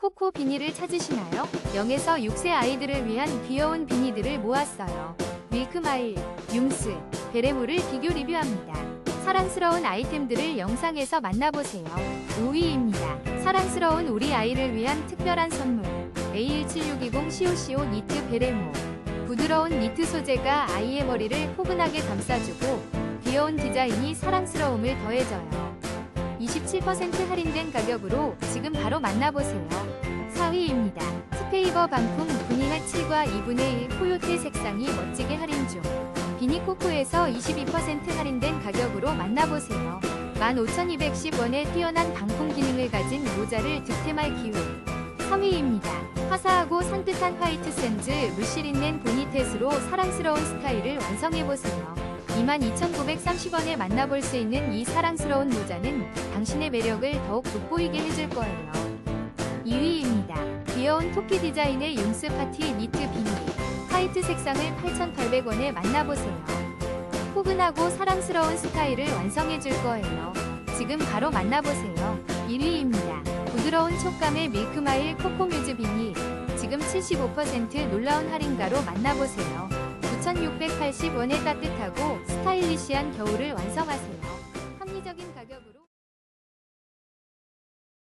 코코 비니를 찾으시나요? 0에서 6세 아이들을 위한 귀여운 비니들을 모았어요. 밀크마일, 융스, 베레모를 비교 리뷰합니다. 사랑스러운 아이템들을 영상에서 만나보세요. 5위입니다. 사랑스러운 우리 아이를 위한 특별한 선물. A17620 시오시오 니트 베레모. 부드러운 니트 소재가 아이의 머리를 포근하게 감싸주고 귀여운 디자인이 사랑스러움을 더해줘요. 27% 할인된 가격으로 지금 바로 만나보세요. 4위입니다. 스페이버 방풍 분이하 7과 2분의 1 코요테 색상이 멋지게 할인 중. 비니코코에서 22% 할인된 가격으로 만나보세요. 15,210원의 뛰어난 방풍 기능을 가진 모자를 득템할 기회. 3위입니다. 화사하고 산뜻한 화이트 샌즈 물실있는 보니tet으로 사랑스러운 스타일을 완성해보세요. 22,930원에 만나볼 수 있는 이 사랑스러운 모자는 당신의 매력을 더욱 돋보이게 해줄 거예요. 2위입니다. 귀여운 토끼 디자인의 융스 파티 니트 비니. 화이트 색상을 8,800원에 만나보세요. 포근하고 사랑스러운 스타일을 완성해줄 거예요. 지금 바로 만나보세요. 1위입니다. 부드러운 촉감의 밀크마일 코코뮤즈 비니. 지금 75% 놀라운 할인가로 만나보세요. 2,680원에 따뜻하고 스타일리시한 겨울을 완성하세요. 합리적인 가격